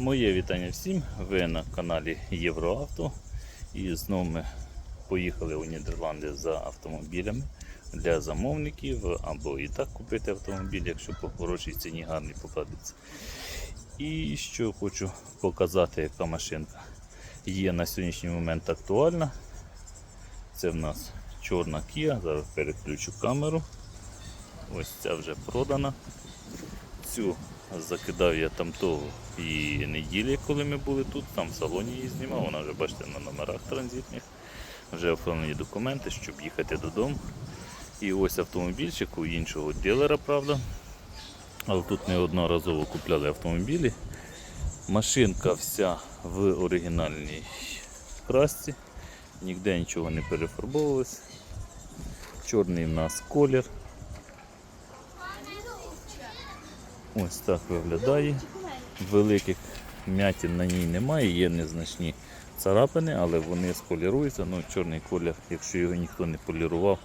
Моє вітання всім. Ви на каналі Євроавто. І знову ми поїхали у Нідерланди за автомобілями для замовників або і так купити автомобіль, якщо по хорошій ціні гарний попадеться. І що хочу показати, яка машинка є на сьогоднішній момент актуальна. Це в нас чорна Kia. Зараз переключу камеру. Ось ця вже продана. Цю закидав я там того і неділі, коли ми були тут, там в салоні її знімав, вона вже бачите на номерах транзитних. Вже оформлені документи, щоб їхати додому. І ось автомобільчик у іншого дилера, правда. Але тут неодноразово купляли автомобілі. Машинка вся в оригінальній красці, ніде нічого не перефарбовувалось. Чорний в нас колір. Ось так виглядає. Великих м'ятін на ній немає, є незначні царапини, але вони споліруються. Ну, чорний колір, якщо його ніхто не полірував,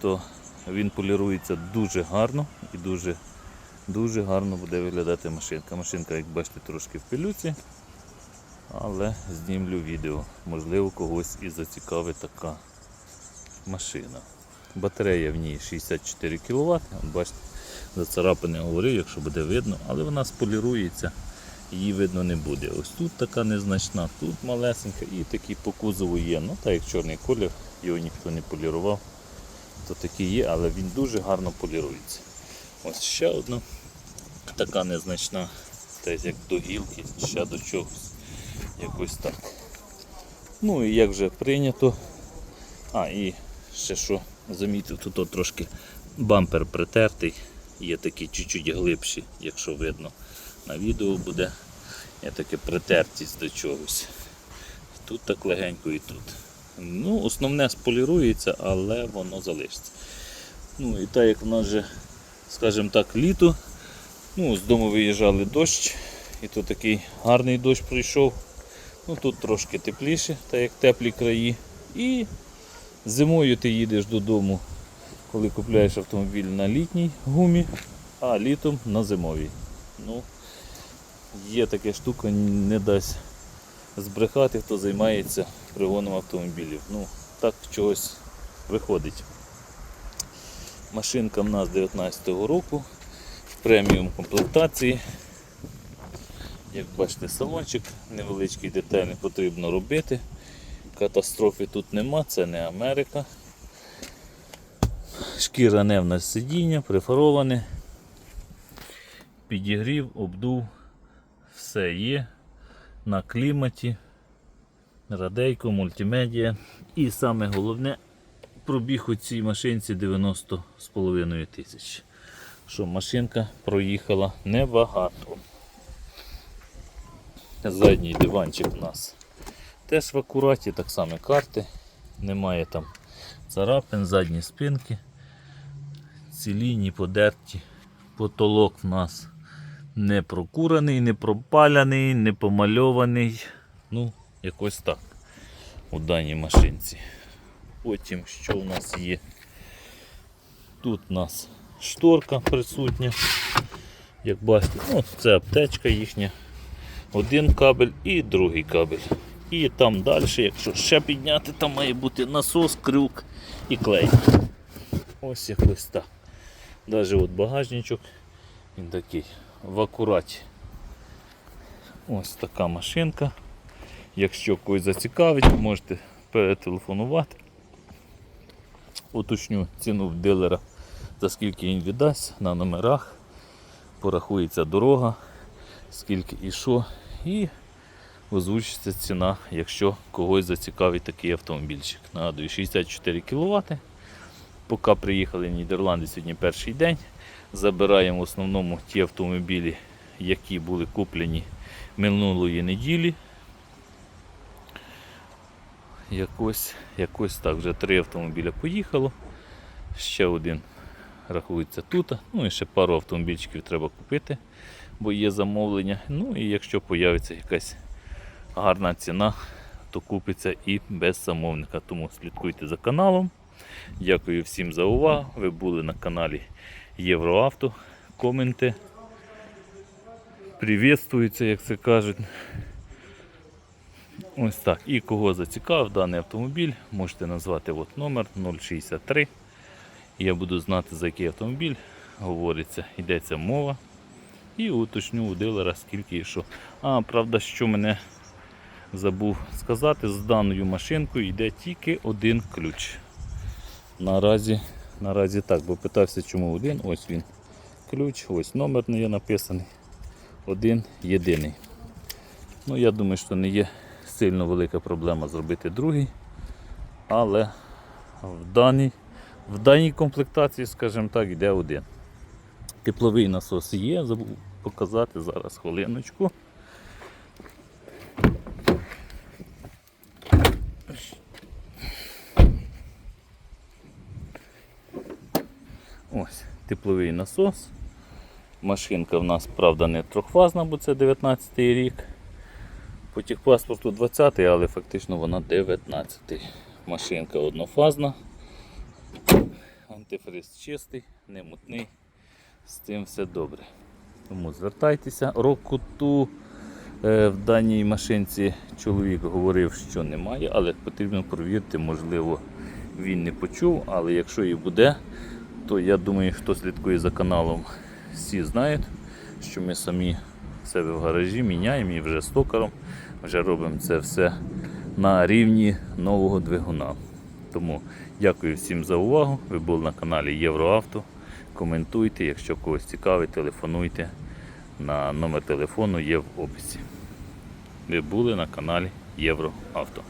то він полірується дуже гарно і дуже, дуже гарно буде виглядати машинка. Машинка, як бачите, трошки в пилюці, але знімлю відео. Можливо, когось і зацікавить така машина. Батарея в ній 64 кВт. Бачите, за царапини говорив, якщо буде видно, але вона сполірується, її видно не буде. Ось тут така незначна, тут малесенька і такі по кузову є. Ну так як чорний колір, його ніхто не полірував, то такий є, але він дуже гарно полірується. Ось ще одна така незначна, десь як до гілки, ще до чогось. Якось так. Ну і як вже прийнято. А, і ще що замітив, тут трошки бампер притертий, є такі чуть-чуть глибші, якщо видно на відео буде. Є таке притертість до чогось. Тут так легенько і тут. Ну, Основне сполірується, але воно залишиться. Ну і так як в нас вже, скажімо так, літо, ну, з дому виїжджали дощ, і тут такий гарний дощ прийшов. Ну, Тут трошки тепліше, так як теплі краї. І Зимою ти їдеш додому, коли купляєш автомобіль на літній гумі, а літом на зимовій. Ну, Є така штука, не дасть збрехати, хто займається пригоном автомобілів. Ну, так чогось виходить. Машинка в нас 19-го року в преміум комплектації. Як бачите, салончик невеличкий детальний потрібно робити. Катастрофи тут нема, це не Америка. Шкіра не в нас сидіння, прифароване. Підігрів, обдув, все є. На кліматі, радейко, мультимедіа. І саме головне, пробіг у цій машинці 90,5 тисяч. Що машинка проїхала небагато. Задній диванчик у нас Теж в акураті, так само карти, немає там царапин, задні спинки, цілі, ні подерті. Потолок в нас не прокурений, не пропаляний, не помальований. Ну, якось так у даній машинці. Потім що у нас є? Тут у нас шторка присутня. Як бачите, ну, це аптечка їхня. Один кабель і другий кабель. І там далі, якщо ще підняти, там має бути насос, крюк і клей. Ось якось так. Навіть от багажничок, він такий в акураті. Ось така машинка. Якщо когось зацікавить, можете перетелефонувати. Уточню ціну в дилера, за скільки він віддасть на номерах. Порахується дорога, скільки і що. І озвучиться ціна, якщо когось зацікавить такий автомобільчик. Нагадую, 64 кВт. Поки приїхали в Нідерланди сьогодні перший день. Забираємо в основному ті автомобілі, які були куплені минулої неділі. Якось, якось так, вже три автомобіля поїхало. Ще один рахується тут. Ну і ще пару автомобільчиків треба купити, бо є замовлення. Ну і якщо з'явиться якась гарна ціна, то купиться і без замовника. Тому слідкуйте за каналом. Дякую всім за увагу. Ви були на каналі Євроавто. Коменти, Привітствуються, як це кажуть. Ось так. І кого зацікавив даний автомобіль, можете назвати от номер 063. Я буду знати, за який автомобіль говориться, йдеться мова. І уточню у дилера, скільки і що. А, правда, що мене забув сказати, з даною машинкою йде тільки один ключ. Наразі, наразі так, бо питався, чому один. Ось він ключ, ось номер не є написаний. Один єдиний. Ну, я думаю, що не є сильно велика проблема зробити другий. Але в даній, в даній комплектації, скажімо так, йде один. Тепловий насос є, забув показати зараз хвилиночку. Ось, тепловий насос. Машинка в нас, правда, не трьохфазна, бо це 19 рік. По техпаспорту 20-й, але фактично вона 19-й. Машинка однофазна. Антифриз чистий, не мутний. З цим все добре. Тому звертайтеся. Року ту е, в даній машинці чоловік говорив, що немає, але потрібно провірити, можливо, він не почув, але якщо і буде, то я думаю, хто слідкує за каналом, всі знають, що ми самі себе в гаражі міняємо і вже з токаром вже робимо це все на рівні нового двигуна. Тому дякую всім за увагу. Ви були на каналі Євроавто. Коментуйте, якщо когось цікавить, телефонуйте. На номер телефону є в описі. Ви були на каналі Євроавто.